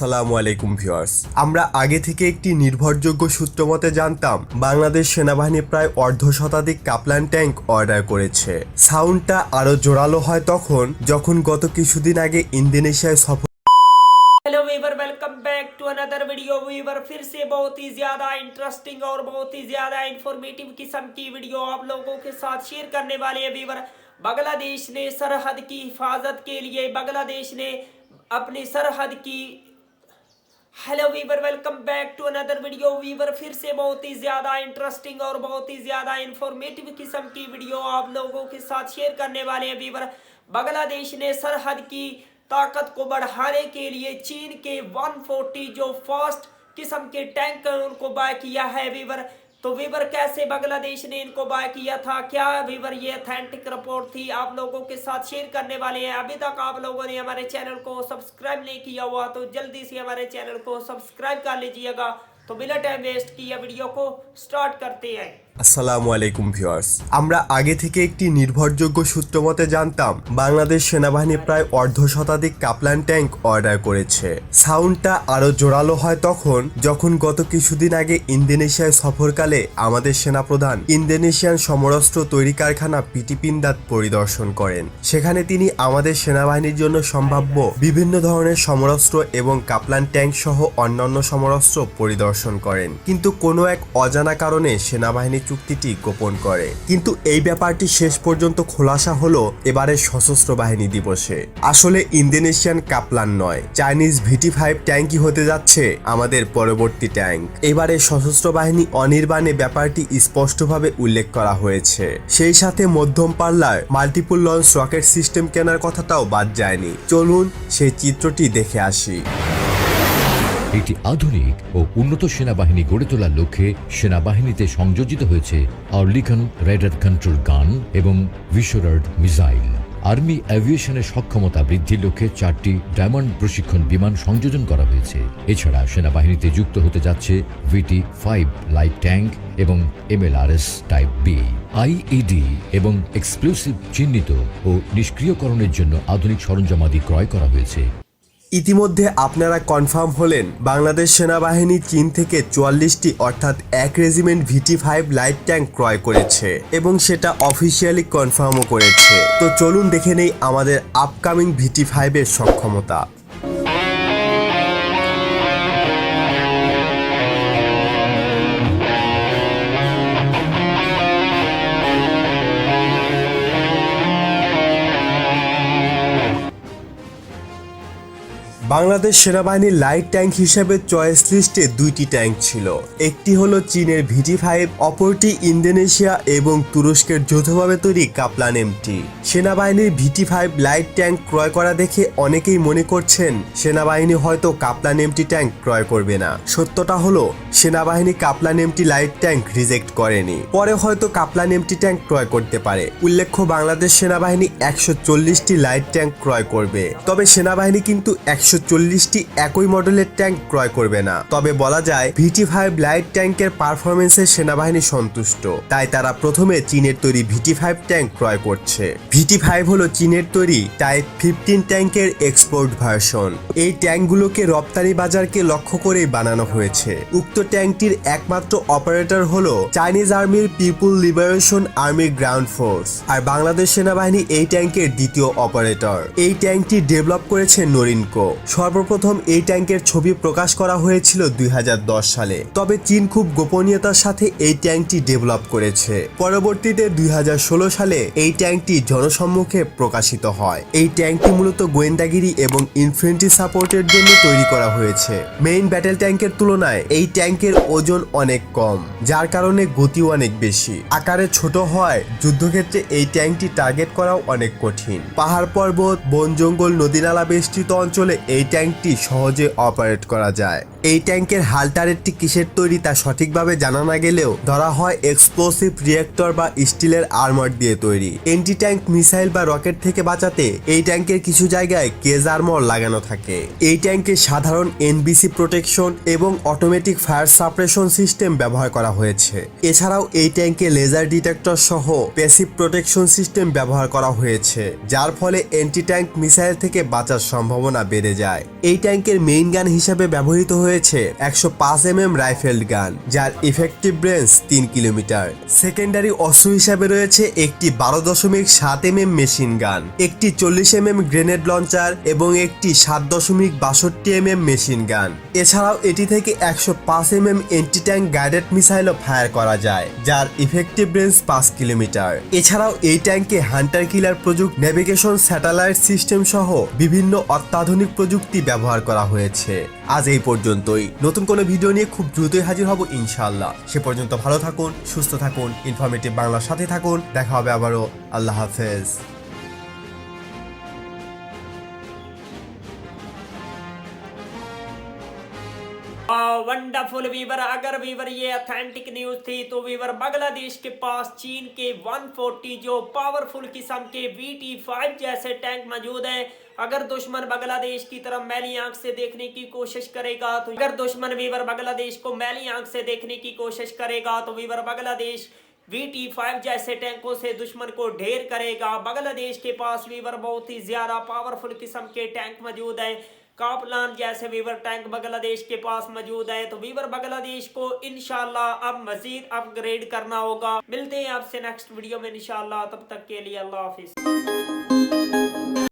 আসসালামু আলাইকুম ভিউয়ার্স আমরা আগে থেকে একটি নির্ভরযোগ্য সূত্র মতে জানতাম বাংলাদেশ সেনাবাহিনী প্রায় অর্ধ শতাধিক কাপলান ট্যাঙ্ক অর্ডার করেছে সাউন্ডটা আরো জোরালো হয় তখন যখন গত কিছুদিন আগে ইন্দোনেশিয়ায় সফর hello viewer welcome back to another video viewer फिर से बहुत ही ज्यादा इंटरेस्टिंग और बहुत ही ज्यादा इंफॉर्मेटिव किस्म की वीडियो आप लोगों के साथ शेयर करने वाले हैं वीवर बांग्लादेश ने सरहद की हिफाजत के लिए बांग्लादेश ने अपनी सरहद की ہیلو ویور ویلکم بیک ٹو اندر ویڈیو ویور پھر سے بہت ہی زیادہ انٹرسٹنگ اور بہت ہی زیادہ انفارمیٹیو قسم کی ویڈیو آپ لوگوں کے ساتھ شیئر کرنے والے ہیں ویور بنگلہ دیش نے سرحد کی طاقت کو بڑھانے کے لیے چین کے 140 جو فاسٹ قسم کے ٹینک ان کو بائی کیا ہے ویور تو ویور کیسے بنگلہ دیش نے ان کو بائی کیا تھا؟ کیا ویور یہ اتھینٹک رپورٹ تھی؟ آپ لوگوں کے ساتھ شیئر کرنے والے ہیں۔ ابھی تک آپ لوگوں نے ہمارے چینل کو سبسکرائب نہیں کیا ہوا تو جلدی سے ہمارے چینل کو سبسکرائب کر لیجیے گا۔ तो बिना टाइम वेस्ट किया वीडियो को स्टार्ट करते हैं আসসালামু আলাইকুম ভিউয়ার্স আমরা আগে থেকে একটি নির্ভরযোগ্য সূত্র মতে জানতাম বাংলাদেশ সেনাবাহিনী প্রায় অর্ধ শতাধিক কাপলান ট্যাঙ্ক অর্ডার করেছে সাউন্ডটা আরো জোরালো হয় তখন যখন গত কিছুদিন আগে ইন্দোনেশিয়ায় সফরকালে আমাদের সেনাপ্রধান ইন্দোনেশিয়ান সমরাস্ত্র তৈরি কারখানা পিটিপিন্দাত পরিদর্শন করেন সেখানে তিনি আমাদের সেনাবাহিনীর জন্য সম্ভাব্য বিভিন্ন ধরনের সমরাস্ত্র এবং কাপলান ট্যাঙ্ক সহ অন্যান্য সমরাস্ত্র পরিদর্শন করেন। কিন্তু কোনো এক অজানা কারণে সেনাবাহিনী চুক্তিটি গোপন করে। কিন্তু এই ব্যাপারটি শেষ পর্যন্ত খোলাসা হলো এবারে সশস্ত্র বাহিনী দিবসে। আসলে ইন্দোনেশিয়ান কাপলান নয়। চাইনিজ ভিটি ফাইভ ট্যাঙ্কই হতে যাচ্ছে আমাদের পরবর্তী ট্যাঙ্ক। এবারে সশস্ত্র বাহিনী অনির্বাণে ব্যাপারটি স্পষ্টভাবে উল্লেখ করা হয়েছে। সেই সাথে মধ্যম পাল্লার মাল্টিপুল লঞ্চ রকেট সিস্টেম কেনার কথাটাও বাদ যায়নি। চলুন সেই চিত্রটি দেখে আসি। একটি আধুনিক ও উন্নত সেনাবাহিনী গড়ে তোলার লক্ষ্যে সেনাবাহিনীতে সংযোজিত হয়েছে আর্লিকন রেডার কন্ট্রোল গান এবং ভিশোরার্ড মিসাইল। আর্মি অ্যাভিয়েশনের সক্ষমতা বৃদ্ধির লক্ষ্যে চারটি ডায়মন্ড প্রশিক্ষণ বিমান সংযোজন করা হয়েছে। এছাড়া সেনাবাহিনীতে যুক্ত হতে যাচ্ছে ভিটি ফাইভ লাইট ট্যাঙ্ক এবং এমএলআরএস টাইপ বি। আইইডি এবং এক্সপ্লোসিভ চিহ্নিত ও নিষ্ক্রিয়করণের জন্য আধুনিক সরঞ্জামাদি ক্রয় করা হয়েছে। ইতিমধ্যে আপনারা কনফার্ম হলেন, বাংলাদেশ সেনাবাহিনী চীন থেকে চুয়াল্লিশটি অর্থাৎ এক regiment VT five light tank ক্রয় করেছে এবং সেটা অফিসিয়ালি কনফার্মও করেছে। তো চলুন দেখে নেই আমাদের আপকামিং ভিটি ফাইভের সক্ষমতা। বাংলাদেশ সেনাবাহিনীর লাইট ট্যাঙ্ক হিসেবে চয়েস লিস্টে দুইটি ট্যাঙ্ক ছিল। একটি হলো চীনের ভিটি ফাইভ, অপরটি ইন্দোনেশিয়া এবং তুরস্কের যৌথভাবে তৈরি কাপলান এমটি। সেনাবাহিনীর ভিটি ফাইভ লাইট ট্যাঙ্ক ক্রয় করা দেখে অনেকেই মনে করছেন, সেনাবাহিনী হয়তো কাপলান এমটি ট্যাঙ্ক ক্রয় করবে না। সত্যটা হলো, সেনাবাহিনী Kaplan MT light tank reject করেনি। পরে হয়তো কাপলান এমটি ট্যাঙ্ক ক্রয় করতে পারে। উল্লেখ্য, বাংলাদেশ সেনাবাহিনী একশো চল্লিশটি লাইট ট্যাঙ্ক ক্রয় করবে। তবে সেনাবাহিনী কিন্তু একশো চল্লিশটি একই মডেলের ট্যাঙ্ক ক্রয় করবে না। তবে বলা যায় ভিটি ফাইভ লাইট ট্যাঙ্কের পারফরমেন্সে সেনাবাহিনী সন্তুষ্ট। তাই তারা প্রথমে চীনের তৈরি ভিটি ফাইভ ট্যাঙ্ক ক্রয় করছে। ভিটি ফাইভ হলো চীনের তৈরি টাইপ ফিফটিন ট্যাঙ্কের এক্সপোর্ট ভার্সন এই ট্যাঙ্কগুলোকে রপ্তানি বাজারকে লক্ষ্য করেই বানানো হয়েছে। উক্ত ট্যাঙ্কটির একমাত্র অপারেটর হলো চাইনিজ আর্মির People Liberation Army Ground Force আর বাংলাদেশ সেনাবাহিনী এই ট্যাঙ্কের দ্বিতীয় অপারেটর এই ট্যাঙ্কটি ডেভেলপ করেছে নরিনকো। সর্বপ্রথম এই ট্যাঙ্কের ছবি প্রকাশ করা হয়েছিল দুই হাজার দশ সালে। তবে চীন খুব গোপনীয়তার সাথে এই ট্যাঙ্কটি ডেভেলপ করেছে। পরবর্তীতে দুই হাজার ষোলো সালে এই ট্যাঙ্কটি জনসম্মুখে প্রকাশিত হয়। এই ট্যাঙ্কটি মূলত গোয়েন্দাগিরি এবং ইনফ্রেন্ট্রি সাপোর্টের জন্য তৈরি করা হয়েছে। মেইন ব্যাটেল ট্যাঙ্কের তুলনায় এই ট্যাঙ্কের ওজন অনেক কম, যার কারণে গতিও অনেক বেশি। আকারে ছোট হয় যুদ্ধক্ষেত্রে এই ট্যাঙ্কটি টার্গেট করাও অনেক কঠিন। পাহাড় পর্বত, বন জঙ্গল নদী নালা বেষ্টিত অঞ্চলে এই ট্যাঙ্কটি সহজে অপারেট করা যায়। এই ট্যাঙ্কের হাল টারেটটি কিসের তৈরি তা সঠিকভাবে জানা না গেলেও ধরা হয় এক্সপ্লোসিভ রিয়েক্টর বা স্টিলের আর্মার দিয়ে তৈরি। এন্টি ট্যাঙ্ক মিসাইল বা রকেট থেকে বাঁচাতে এই ট্যাঙ্কের কিছু জায়গায় কেজ আর্মর লাগানো থাকে। এই ট্যাঙ্কে সাধারণ এনবিসি প্রোটেকশন এবং অটোমেটিক ফায়ার সাপ্রেশন সিস্টেম ব্যবহার করা হয়েছে। এছাড়াও এই ট্যাঙ্কে লেজার ডিটেক্টর সহ প্যাসিভ প্রোটেকশন সিস্টেম ব্যবহার করা হয়েছে, যার ফলে অ্যান্টি ট্যাঙ্ক মিসাইল থেকে বাঁচার সম্ভাবনা বেড়ে যায়। এই ট্যাঙ্কের মেইন গান হিসাবে ব্যবহৃত হয়েছে একশো পাঁচ এম এম রাইফেল গান, যার ইফেক্টিভ রেঞ্জ তিন কিলোমিটার। সেকেন্ডারি অস্ত্র হিসাবে রয়েছে একটি বারো দশমিক সাত এম এম মেশিন গান একটি চল্লিশ এম এম গ্রেনেড লঞ্চার এবং একটি সাত দশমিক বাষট্টি এম এম মেশিন গান এছাড়াও এটি থেকে একশো পাঁচ M M anti tank guided মিসাইলও fire করা যায়, যার ইফেক্টিভ রেঞ্জ পাঁচ কিলোমিটার। এছাড়াও এই ট্যাঙ্কে হান্টার কিলার প্রযুক্তি নেভিগেশন স্যাটেলাইট সিস্টেম সহ বিভিন্ন অত্যাধুনিক প্রযুক্তি ব্যবহার করা হয়েছে। আজ এই পর্যন্তই। নতুন কোনো ভিডিও নিয়ে খুব দ্রুতই হাজির হব ইনশাআল্লাহ। সে পর্যন্ত ভালো থাকুন, সুস্থ থাকুন ইনফরমেটিভ বাংলার সাথে থাকুন। দেখা হবে আবারও। আল্লাহ হাফেজ। ونڈرفل ویور اگر ویور یہ اتھینٹک نیوز تھی تو ویور بنگلہ دیش کے پاس چین کے 140 جو پاورفل قسم کے وی ٹی فائیو جیسے ٹینک موجود ہیں اگر دشمن بنگلہ دیش کی طرف میلی آنکھ سے دیکھنے کی کوشش کرے گا تو اگر دشمن ویور بنگلہ دیش کو میلی آنکھ سے دیکھنے کی کوشش کرے گا تو ویور بنگلہ دیش وی ٹی فائیو جیسے ٹینکوں سے دشمن کو ڈھیر کرے گا بنگلہ دیش کے پاس ویور بہت ہی زیادہ پاورفل قسم کے ٹینک موجود ہیں کاپلان جیسے ویور ٹینک بنگلہ دیش کے پاس موجود ہے، تو ویور بنگلہ دیش کو انشاءاللہ اب مزید اپ گریڈ کرنا ہوگا۔ ملتے ہیں آپ سے نیکسٹ ویڈیو میں انشاءاللہ، تب تک کے لیے اللہ حافظ۔